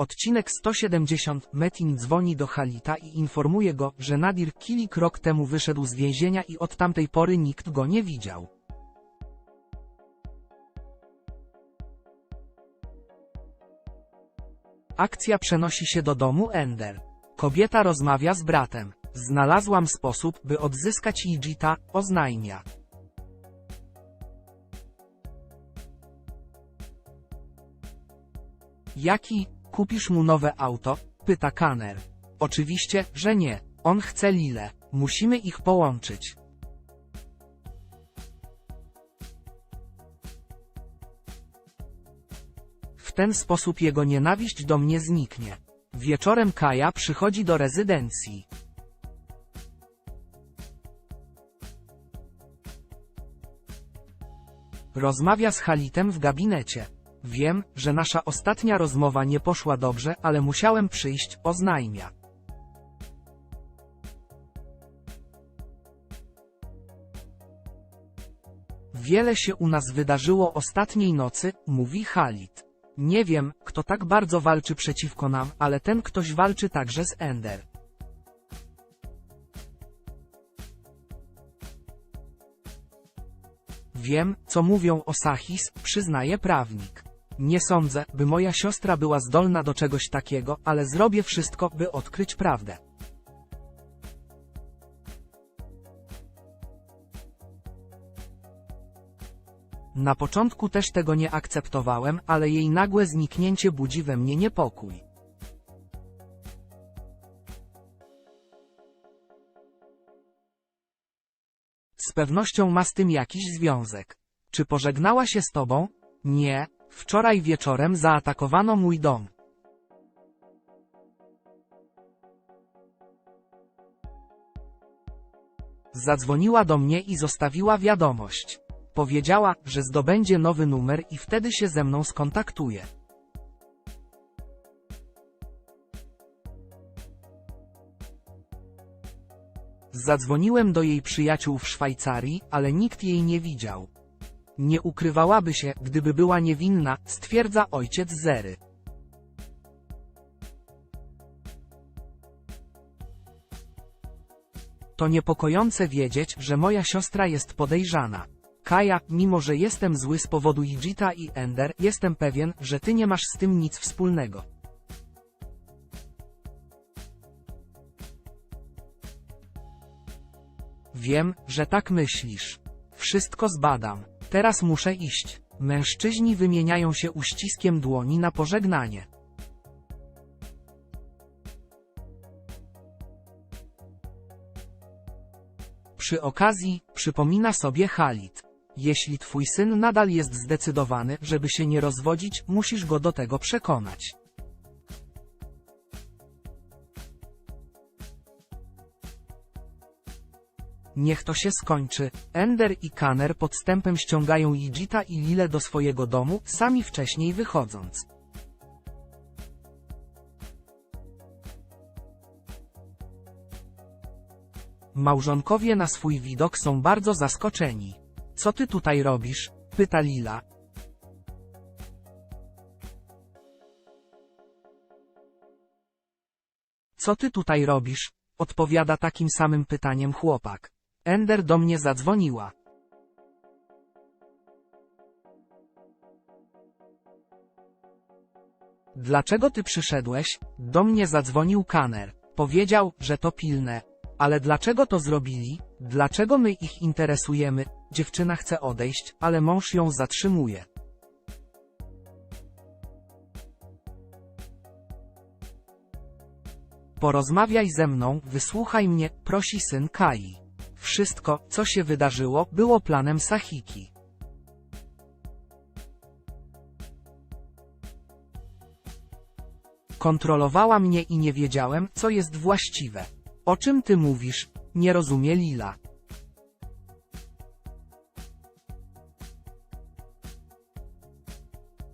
Odcinek 170. Metin dzwoni do Halita i informuje go, że Nadir Kilik rok temu wyszedł z więzienia i od tamtej pory nikt go nie widział. Akcja przenosi się do domu Ender. Kobieta rozmawia z bratem. Znalazłam sposób, by odzyskać Yijita, oznajmia. Jaki? Kupisz mu nowe auto? Pyta Kaner. Oczywiście, że nie. On chce Lilę. Musimy ich połączyć. W ten sposób jego nienawiść do mnie zniknie. Wieczorem Kaja przychodzi do rezydencji. Rozmawia z Halitem w gabinecie. Wiem, że nasza ostatnia rozmowa nie poszła dobrze, ale musiałem przyjść, oznajmia. Wiele się u nas wydarzyło ostatniej nocy, mówi Halit. Nie wiem, kto tak bardzo walczy przeciwko nam, ale ten ktoś walczy także z Ender. Wiem, co mówią o Sahis, przyznaje prawnik. Nie sądzę, by moja siostra była zdolna do czegoś takiego, ale zrobię wszystko, by odkryć prawdę. Na początku też tego nie akceptowałem, ale jej nagłe zniknięcie budzi we mnie niepokój. Z pewnością ma z tym jakiś związek. Czy pożegnała się z tobą? Nie, wczoraj wieczorem zaatakowano mój dom. Zadzwoniła do mnie i zostawiła wiadomość. Powiedziała, że zdobędzie nowy numer i wtedy się ze mną skontaktuje. Zadzwoniłem do jej przyjaciół w Szwajcarii, ale nikt jej nie widział. Nie ukrywałaby się, gdyby była niewinna, stwierdza ojciec Zery. To niepokojące wiedzieć, że moja siostra jest podejrzana. Kaja, mimo że jestem zły z powodu Yijita i Ender, jestem pewien, że ty nie masz z tym nic wspólnego. Wiem, że tak myślisz. Wszystko zbadam. Teraz muszę iść. Mężczyźni wymieniają się uściskiem dłoni na pożegnanie. Przy okazji, przypomina sobie Halit. Jeśli twój syn nadal jest zdecydowany, żeby się nie rozwodzić, musisz go do tego przekonać. Niech to się skończy. Ender i Kaner podstępem ściągają Yijita i Lilę do swojego domu, sami wcześniej wychodząc. Małżonkowie na swój widok są bardzo zaskoczeni. Co ty tutaj robisz? pyta Lila. Co ty tutaj robisz? odpowiada takim samym pytaniem chłopak. Ender do mnie zadzwoniła. Dlaczego ty przyszedłeś? Do mnie zadzwonił Kaner. Powiedział, że to pilne. Ale dlaczego to zrobili? Dlaczego my ich interesujemy? Dziewczyna chce odejść, ale mąż ją zatrzymuje. Porozmawiaj ze mną, wysłuchaj mnie, prosi syn Kai. Wszystko, co się wydarzyło, było planem Sahiki. Kontrolowała mnie i nie wiedziałem, co jest właściwe. O czym ty mówisz? Nie rozumie Lila.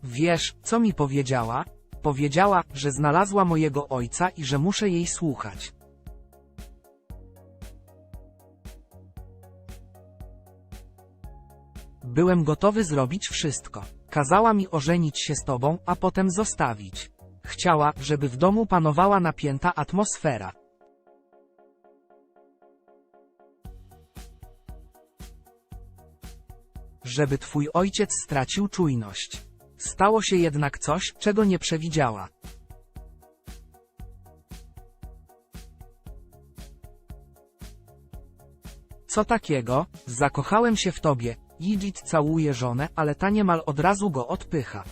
Wiesz, co mi powiedziała? Powiedziała, że znalazła mojego ojca i że muszę jej słuchać. Byłem gotowy zrobić wszystko. Kazała mi ożenić się z tobą, a potem zostawić. Chciała, żeby w domu panowała napięta atmosfera. Żeby twój ojciec stracił czujność. Stało się jednak coś, czego nie przewidziała. Co takiego? Zakochałem się w tobie. Yigit całuje żonę, ale ta niemal od razu go odpycha.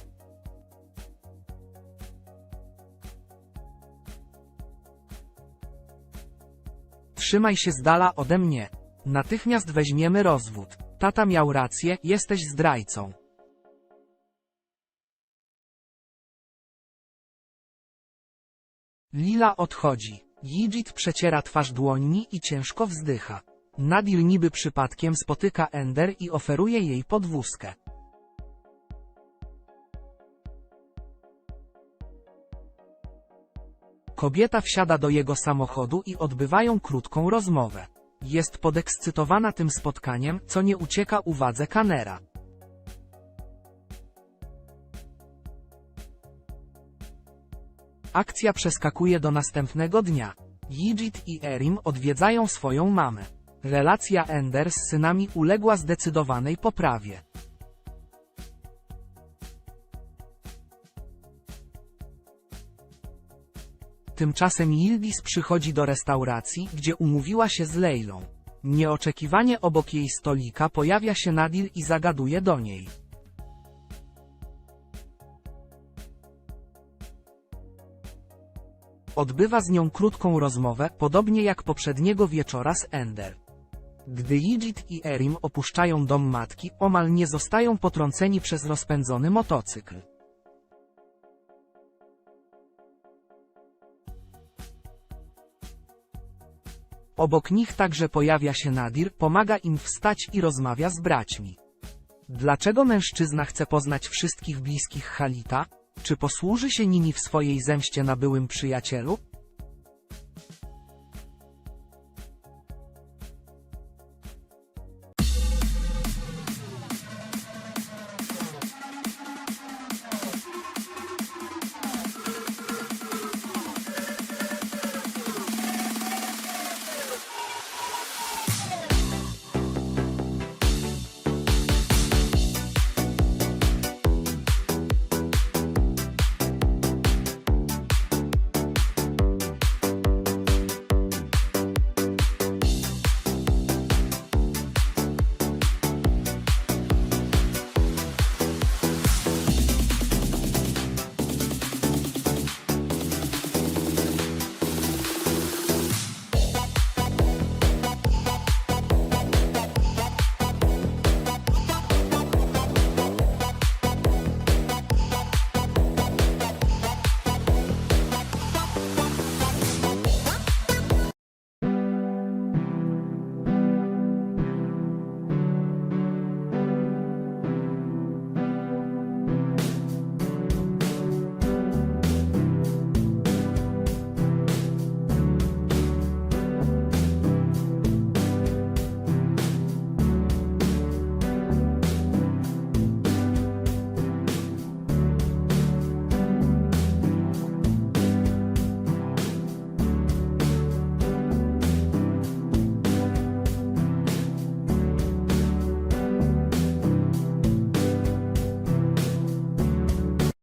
Trzymaj się z dala ode mnie. Natychmiast weźmiemy rozwód. Tata miał rację, jesteś zdrajcą. Lila odchodzi. Yigit przeciera twarz dłońmi i ciężko wzdycha. Nadir niby przypadkiem spotyka Ender i oferuje jej podwózkę. Kobieta wsiada do jego samochodu i odbywają krótką rozmowę. Jest podekscytowana tym spotkaniem, co nie ucieka uwadze Kanera. Akcja przeskakuje do następnego dnia. Yigit i Erim odwiedzają swoją mamę. Relacja Ender z synami uległa zdecydowanej poprawie. Tymczasem Yildiz przychodzi do restauracji, gdzie umówiła się z Leilą. Nieoczekiwanie obok jej stolika pojawia się Nadir i zagaduje do niej. Odbywa z nią krótką rozmowę, podobnie jak poprzedniego wieczora z Ender. Gdy Yigit i Erim opuszczają dom matki, omal nie zostają potrąceni przez rozpędzony motocykl. Obok nich także pojawia się Nadir, pomaga im wstać i rozmawia z braćmi. Dlaczego mężczyzna chce poznać wszystkich bliskich Halita? Czy posłuży się nimi w swojej zemście na byłym przyjacielu?